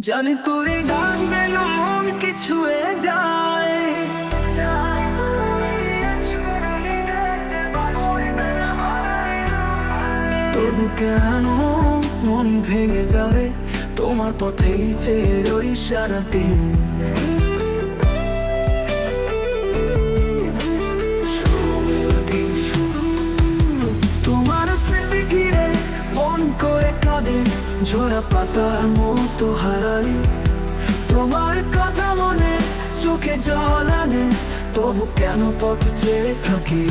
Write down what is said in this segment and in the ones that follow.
জানি তুই গান যেন তবু কেন মন ভেঙে যাবে? তোমার চেয়ে রই সারাদিন। তোমার স্মৃতি ঘিরে মন করে কাঁদে ঝোড়া পাতার মতো হারাই তোমার কথা মনে, চোখে জল আনে, তবু কেন পথ চেয়ে থাকি?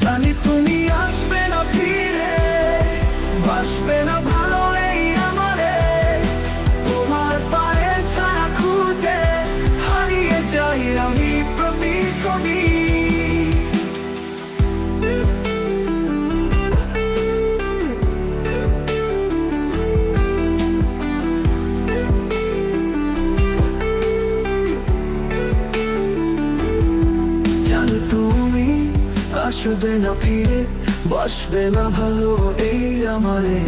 জানি তুমি আসবে না ফিরে, বাসবে না ভালো এই আমারে। তোমার পায়ে ছায়া খুঁজে, হারিয়ে যাই আমি প্রতি কবি আসবে না ফিরে বাসবে না ভালো এই আমারে।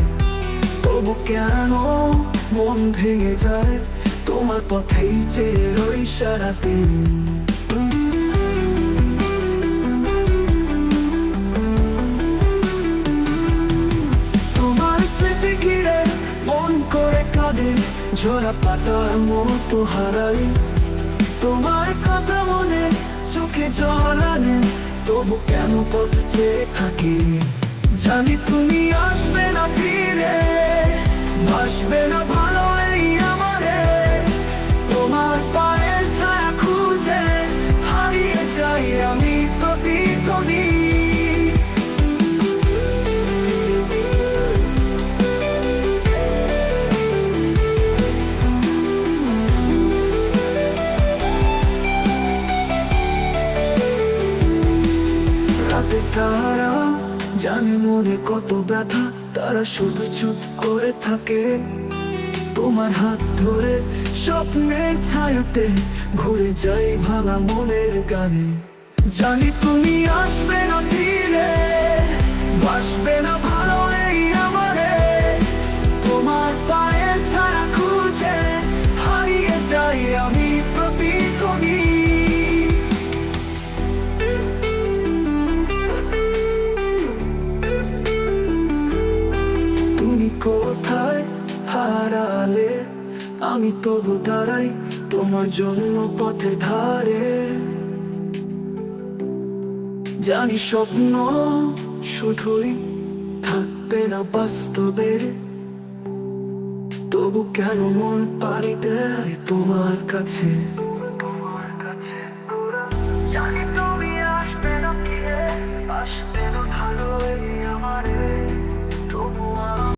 তবু কেন মন ভেঙে যায় তোমার পথেই চেয়ে রই সারাদিন তোমার স্মৃতি ঘিরে মন করে কাঁদে ঝোড়া পাতার মতো হারাই তোমার কথা মনে চোখে জল আনে তবু কেন পথ চেয়ে থাকি জানি তুমি আসবে না ফিরে। রাতে তারা জানে মনে কত ব্যথা। তারা শুধু চুপ করে থাকে। তোমার হাত ধরে স্বপ্নের ছায়াতে ঘুরে যাই ভাঙা মনের গানে। জানি তুমি আসবে না ফিরে, বাসবে না হারালে আমি তবু দাঁড়াই তোমার জন্য পথে ধারে। জানি স্বপ্ন শুধুই থাকবে না বাস্তবে। তবু কেন মন পারি দেয় তোমার কাছে?